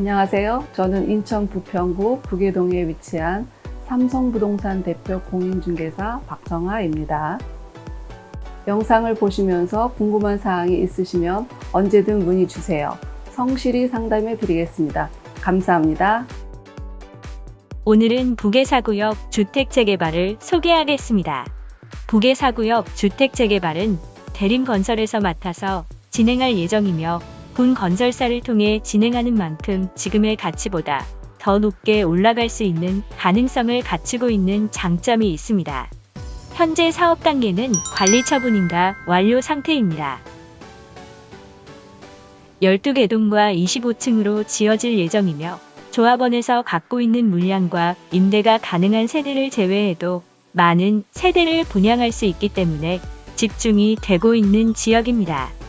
안녕하세요. 저는 인천 부평구 부계동에 위치한 삼성부동산 대표 공인중개사 박정아입니다. 영상을 보시면서 궁금한 사항이 있으시면 언제든 문의 주세요. 성실히 상담해 드리겠습니다. 감사합니다. 오늘은 부계사구역 주택재개발을 소개하겠습니다. 부계사구역 주택재개발은 대림건설에서 맡아서 진행할 예정이며 본 건설사를 통해 진행하는 만큼 지금의 가치보다 더 높게 올라갈 수 있는 가능성을 갖추고 있는 장점이 있습니다. 현재 사업 단계는 관리 처분인가 완료 상태입니다. 12개 동과 25층으로 지어질 예정이며 조합원에서 갖고 있는 물량과 임대가 가능한 세대를 제외해도 많은 세대를 분양할 수 있기 때문에 집중이 되고 있는 지역입니다.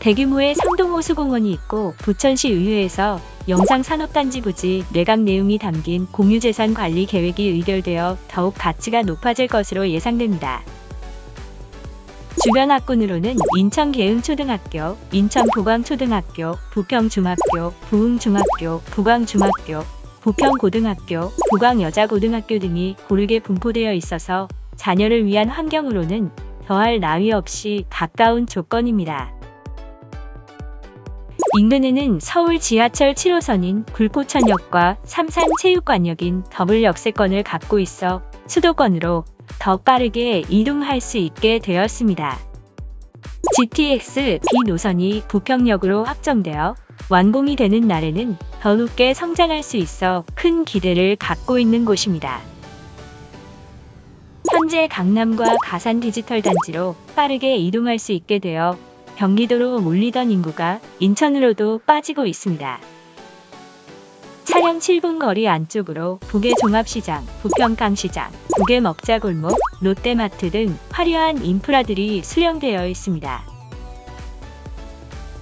대규모의 상동호수공원이 있고 부천시 의회에서 영상 산업단지 부지 매각 내용이 담긴 공유재산 관리 계획이 의결되어 더욱 가치가 높아질 것으로 예상됩니다. 주변 학군으로는 인천 계흥초등학교, 인천 보광초등학교, 부평중학교, 부흥중학교, 부광중학교, 부평고등학교, 부광여자고등학교 등이 고르게 분포되어 있어서 자녀를 위한 환경으로는 더할 나위 없이 가까운 조건입니다. 인근에는 서울 지하철 7호선인 굴포천역과 삼산체육관역인 더블 역세권을 갖고 있어 수도권으로 더 빠르게 이동할 수 있게 되었습니다. GTX B 노선이 부평역으로 확정되어 완공이 되는 날에는 더 높게 성장할 수 있어 큰 기대를 갖고 있는 곳입니다. 현재 강남과 가산 디지털 단지로 빠르게 이동할 수 있게 되어 경기도로 몰리던 인구가 인천으로도 빠지고 있습니다. 차량 7분 거리 안쪽으로 북의 종합시장, 부평강시장, 북의 먹자골목, 롯데마트 등 화려한 인프라들이 수령되어 있습니다.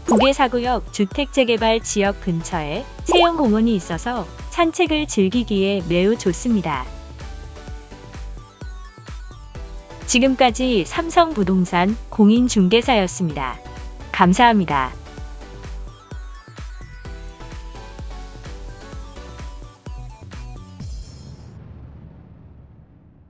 북의 사구역 주택재개발 지역 근처에 체험공원이 있어서 산책을 즐기기에 매우 좋습니다. 지금까지 삼성부동산 공인중개사였습니다. 감사합니다.